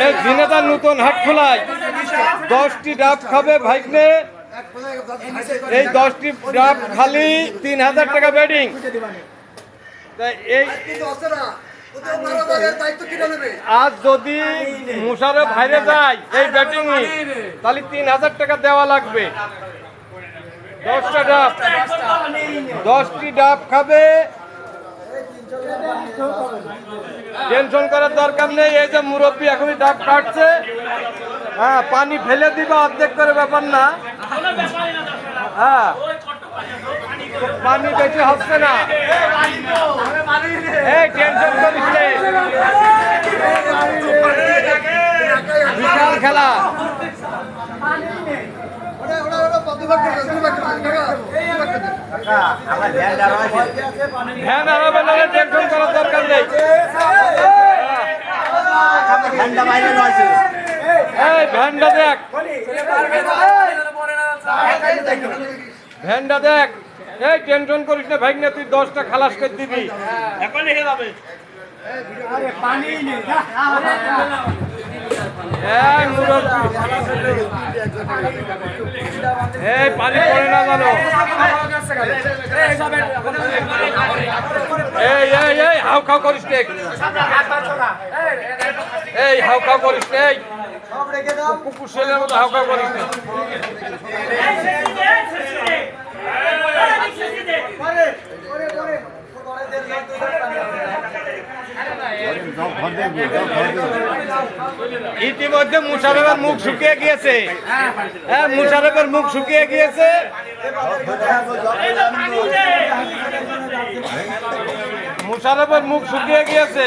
এই ঝিনাদার নতুন হাট খোলায় দশটি ডাব খাবে ভাইকনে এই দশটি ডাব খালি তিন হাজার টাকা তাই এই আজ যদি মুশারফ বাইরে যায় এই ব্যাটিং তাহলে তিন হাজার টাকা দেওয়া লাগবে। দশটা ডাব। দশটি ডাব খাবে। টেনশন করার দরকার নেই, এই যে মুরব্বী এখনই ডাব কাটছে। হ্যাঁ পানি ফেলে দিবা, অর্ধেক করে ব্যাপার না। হ্যাঁ পানি বেশি হচ্ছে না। বিশাল খেলা। ভ্যান আনাবে না টেনশন করার দরকার নেই। ভ্যানটা দেখ। ভ্যানটা দেখ। এই টেনশন করিস না ভাই না তুই দশটা খালাস করে দিবি। এই মুরব্বি। এই পানি পড়ে না জানো এই এই খাও করিস এই হাউ খাও করিস এই কুকুর ছেলের মতো হাউ খাও করিস। ইতিমধ্যে মুশারফের মুখ শুকিয়ে গিয়েছে। হ্যাঁ মুশারফের মুখ শুকিয়ে গিয়েছে। মুশারফের মুখ শুকিয়ে গিয়েছে।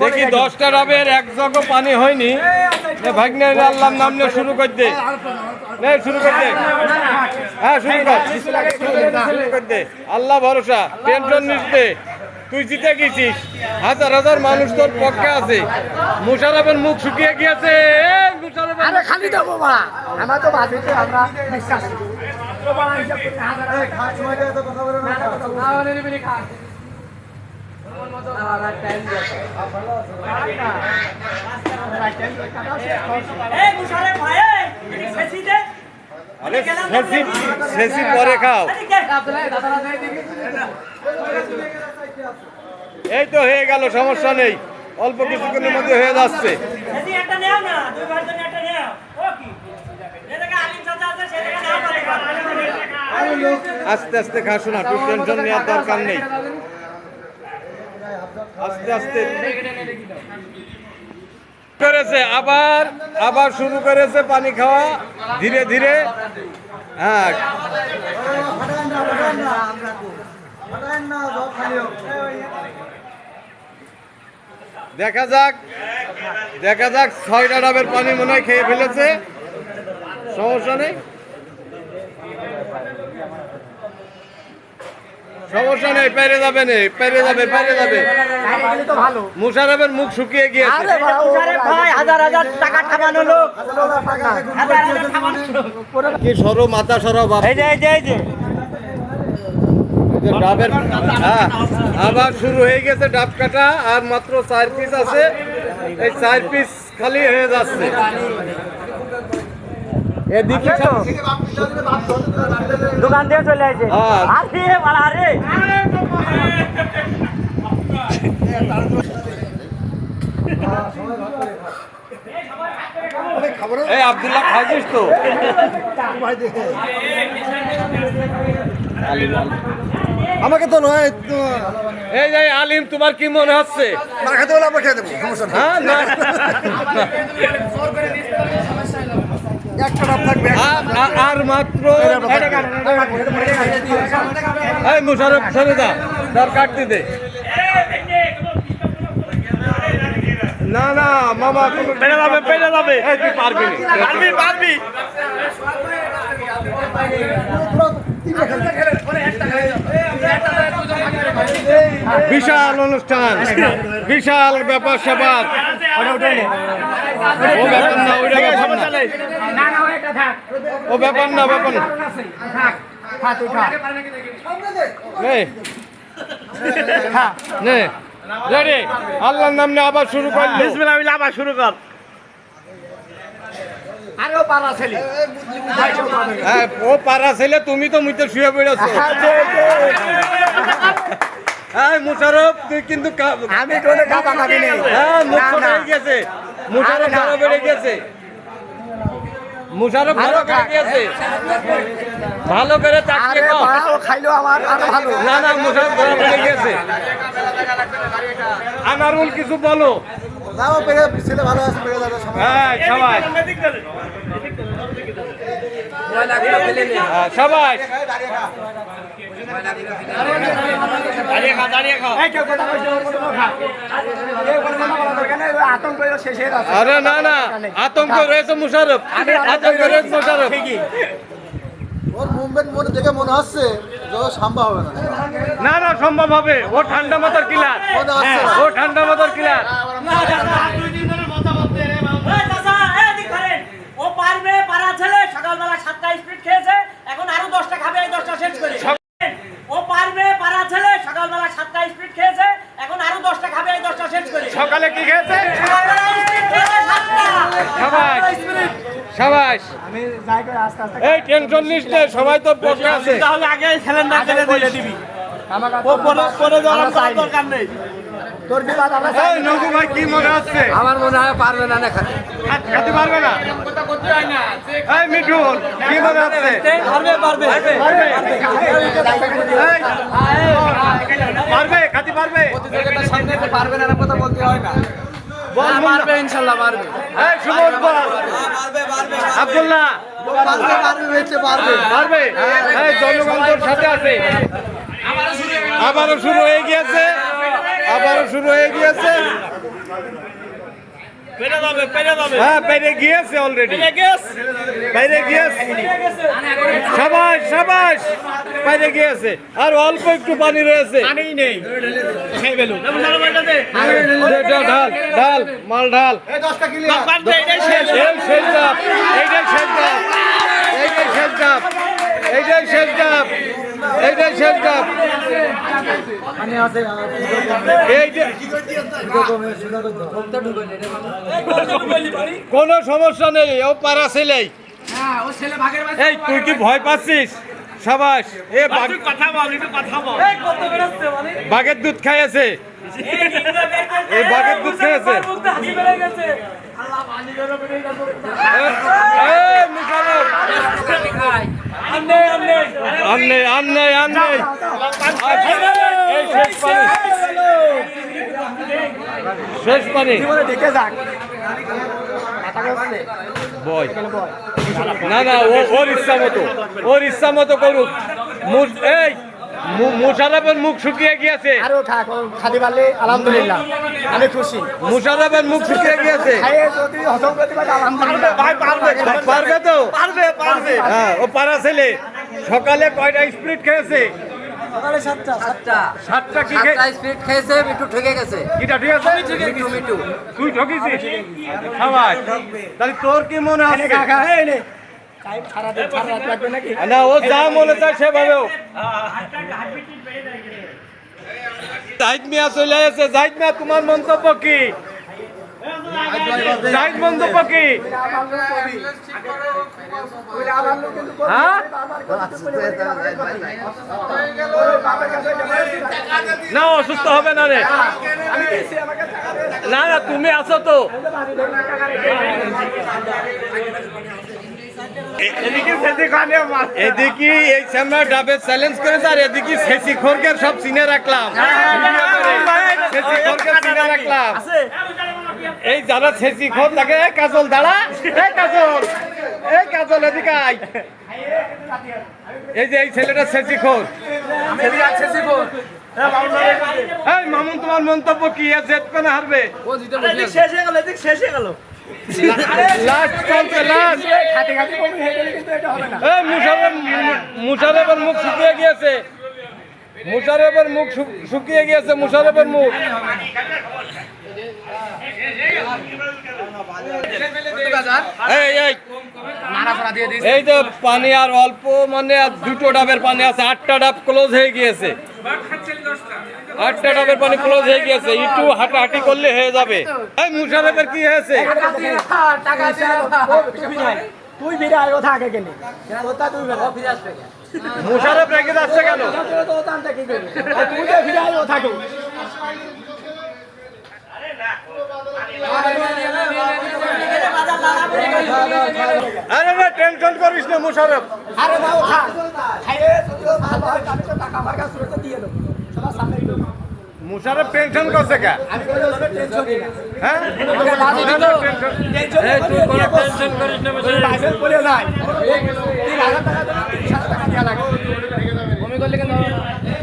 দেখি দশটা ডাবের এক জগ পানি হয়নি। ভাগ্নে আল্লাহর নাম নিয়ে শুরু কর দে। শুরু কর দে। হ্যাঁ শুরু কর। শুরু আল্লাহ ভরসা, টেনশন দে তুই জিতে গেছিস। হাজার হাজার মানুষ তোর পক্ষে আছে। মুশারফের মুখ শুকিয়ে গিয়েছে। আরে খালি দেবো মা আমার তো বাজেটে আমরা বিশ্বাস পরে খাও। এই তো হয়ে গেল সমস্যা নেই অল্প কিছুক্ষণের মধ্যে হয়ে যাচ্ছে না আস্তে আস্তে খা শোনা তুই টেনশন নেওয়ার দরকার নেই আস্তে আস্তে করেছে আবার আবার শুরু করেছে পানি খাওয়া ধীরে ধীরে হ্যাঁ দেখা যাক। দেখা যাক ছয়টা ডাবের পানি মনে হয় খেয়ে ফেলেছে। সমস্যা নেই? সমস্যা নেই পেরে যাবে নে পেরে যাবে পেরে যাবে। মুশারফের মুখ শুকিয়ে গিয়েছে। বাবা, কি সরো মাথা সরো বাপ। এই যে এই যে। যে ডাবের হ্যাঁ আবার শুরু হয়ে গেছে ডাব কাটা আর মাত্র চার পিস আছে। এই চার পিস খালি হয়ে যাচ্ছে। এদিকে দোকান দিয়ে চলে আসে। হ্যাঁ। আরে এই আব্দুল্লাহ খাইছিস তো? আমাকে তো নয় তো এই যে আলিম তোমার কি মনে হচ্ছে না খেতে হলে আমরা খেয়ে দেবো সমস্যা হ্যাঁ না একটা ডাব আর- মাত্র এই মুশারফ সরে যা তার কাটতে দে না না মামা পেরে যাবে পেরে যাবে পারবি পারবি পারবি বিশাল অনুষ্ঠান, বিশাল ব্যাপার স্যাপার। ও ব্যাপার না ওইটা ব্যাপার না। ও ব্যাপার না ব্যাপার না। আল্লাহর নাম আবার শুরু বিসমিল্লাহ আবার শুরু কর। আরও পারা ছেলে। হ্যাঁ ও পারা ছেলে তুমি তো মুইতে শুয়ে পড়েছো। হ্যাঁ মুশারফ তুই কিন্তু আমি কাপা নেই। হ্যাঁ মুখ হয়ে গেছে। মুশারফ আরে বেড়ে গেছে। মুশারফ ভালো করে খা। গেছে। ভালো করে চাকরি কর খাইলো আমার আরও ভালো। না না মুশারফ বেড়ে গেছে। আনারুল কিছু বলো। নাও পেরে ছেলে ভালো আছে পেরে হ্যাঁ সবাই। আরে না না আতঙ্ক রয়েছে মুশারফ। আতঙ্ক রয়েছে মুশারফ। ওর মুভমেন্ট মনে দেখে মনে হচ্ছে যত সম্ভব হবে না। না না সম্ভব হবে। ও ঠান্ডা মাথার কিলার। মনে না। ও ঠান্ডা মাথার কিলার। এই চাচা, এই ও পারবে পারা ছেলে সকালবেলা সাতটা স্পিড খেয়েছে। এখন আরও দশটা খাবে এই দশটা শেষ করে। ও পারবে পারা ছেলে সকালবেলা সাতটা স্পিড খেয়েছে। এখন আরও দশটা খাবে এই দশটা শেষ করে। সকালে কি খেয়েছে? সকালবেলা স্পিড খেয়েছে সাতটা। সাবাস। সাবাস আমি যাই করে আস্তে আস্তে এই টেনশন নিস নে সবাই তো বসে আছে। তাহলে আগে সিলিন্ডার কেটে বলে দিবি। আমার ও পরে পরে যাওয়ার দরকার নেই। তোর বিবাদ আমরা এই নগু ভাই কি মনে আমার মনে হয় পারবে না না খাত- খেতে পারবে না। এই মিঠুন কি মনে হচ্ছে? পারবে পারবে পারবে। এই, পারবে খাতে পারবে। পারবে না কথা বলতে হয় না। বল পারবে ইনশাল্লাহ পারবে এই সুমন বল। আব্দুল্লাহ। পারবে পারবে বেঁচে পারবে। পারবে এই জনগণ তোর সাথে আছে। আবারও শুরু হয়ে গিয়েছে। আবারও শুরু হয়ে গিয়েছে। হ্যাঁ পেরে গিয়েছে অলরেডি পেরে গিয়েছে। সাবাস গিয়েছে। আর অল্প একটু পানি রয়েছে। ঢাল ঢাল মাল ঢাল। এই শেষ। ডাব এইটাই শেষ ডাব এইটাই শেষ ডাব এইটাই শেষ ডাব এইটাই শেষ কোনো সমস্যা নেই ও পারা ছেলেই। হ্যাঁ ছেলে এই তুই কি ভয় পাচ্ছিস? সাবাস। এ বাঘের দুধ খাইয়েছে। এই বাঘের দুধ খেয়েছে। মুশারফ আননে আননে। আননে এই শেষ পানি। শেষ পানি। বলে যাক। বয়। না না ও ওর ইচ্ছা মতো। ওর ইচ্ছা মতো করুক। এই মুশারফের মুখ শুকিয়ে গিয়েছে। আরও থাক খাদি পারলে আলহামদুলিল্লাহ। আমি খুশি। মুশারফের মুখ শুকিয়ে গিয়েছে। পারবে তো? পারবে পারবে। হ্যাঁ ও পারা ছেলে। সকালে কয়টা স্প্রিট খেয়েছে? সকালে সাতটা। সাতটা। সাতটা কি খেয়ে সাতটা স্পিড খেয়েছে একটু ঠকে গেছে। কিটা ঠিক আছে মিটু মিটু তুই ঠকিছিস সবাই। তাহলে তোর কি মনে এনে কাকা এই নে। টাইম সারা দিন সারা রাত লাগবে নাকি? না ও যা মনে চায় সেভাবেও। জাহিদ মিয়া চলে এসেছে। জাহিদ মিয়া তোমার মন্তব্য কি? জাহিদ মন্তব্য কি হ্যাঁ না অসুস্থ হবে না রে না না তুমি আছো তো এদিকে এই সামনে ডাবে চ্যালেঞ্জ করেছে আর এদিকে শেষি খোরকের সব চিনে রাখলাম রাখলাম এই যারা শেষি খোর থাকে কাজল দাঁড়া, এই কাজল এই কাজল এদিকে এই যে এই ছেলেটা শেষি খোর। এই মামুন, তোমার মন্তব্য কি? আর জেতবে না হারবে? শেষ মুশারফের মুখ শুকিয়ে গিয়েছে। মুশারফের মুখ শুকিয়ে গিয়েছে মুশারফের মুখ। এই তো পানি আর অল্প মানে দুটো ডাবের পানি আছে, আটটা ডাব ক্লোজ হয়ে গিয়েছে। আটটা ডাবের পানি ক্লোজ হয়ে গিয়েছে, একটু হাঁটাহাঁটি করলে হয়ে যাবে। কি হয়েছে? তুই ও থাকে কেন ওটা তুই রেগে যাচ্ছে কেন? তুই যে বিরাই ও থাকে। আরে না টেনশন করিস না মুশারফ আরে না ও খা খাইয়ে তুই ভালো হয় আমি তো টাকা আমার কাছে সুরতে দিয়ে দেবো। সবার সামনে মুশারফ টেনশন করছে কা? আমি টেনশন নিই। না হ্যাঁ টেনশন তুই কোনো টেনশন করিস না লাইসেন্স বলে নাই। তিন হাজার টাকা দেবো। তিরিশ হাজার টাকা দেওয়া লাগে বমি করলে কেন এই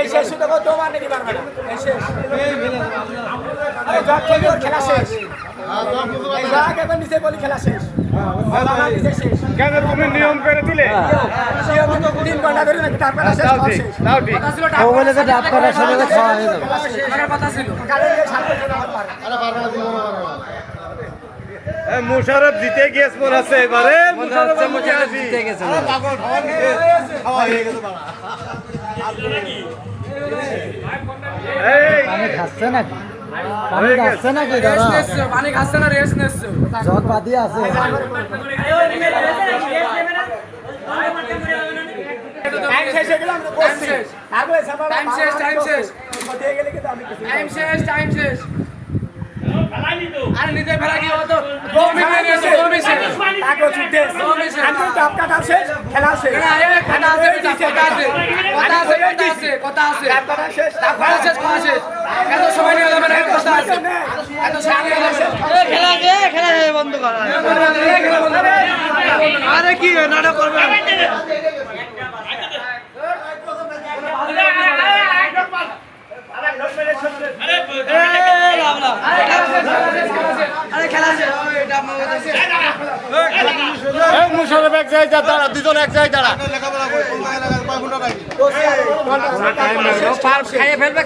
এই শেষ শুধু তোমার নাকি পারবে না এই শেষ। আরে জগ থেকে ওর খেলা শেষ। এই জগ এবার নিচে বলি খেলা শেষ। বাবা নিচে শেষ। কেন তুমি নিয়ম করে দিলে? তিন ঘণ্টা ধরে নাকি তারপরে শেষ তাও খাওয়া ঠিক শেষ। তাও ঠিক ও বলে যে ডাব করা শুরু হয়ে যাবে কথা ছিল। কালে গিয়ে সামনে আমার পারে। এই মুশারফ জিতে গিয়েছে মনে হচ্ছে এবারে। মুশারফ জিতে গেছে। পানি খাচ্ছে নাকি? পানি হয়ে গেছে। খাচ্ছে নাকি দাদা? পানি খাচ্ছে না রেস্ট নিচ্ছে। জগ বাদি আছে। টাইম শেষ হয়ে গেল আমরা টাইম শেষ টাইম শেষ। দিয়ে গেলে কিন্তু আমি কিছু টাইম শেষ। টাইম শেষ। আরে নিতে ফেলা কি হতো? দু মিনিট এসে দু মিনিট তাকে ছুটে আমি তো ডাব কাটা শেষ খেলা শেষ কথা আছে বেটা, কথা আছে কথা আছে কথা আছে কথা আছে ডাব কাটা শেষ কথা শেষ কথা শেষ এত সময় নিয়ে যাবে না কথা আছে এত সময় নিয়ে যাবে খেলা দে খেলা দে বন্ধ কর আরে কি নাটক করবে আরে খেলা শেষ এটা আমার কথা শেষ এই মুশারফ এক জায়গায় দাঁড়া দুজন এক জায়গায় দাঁড়া ফেলবে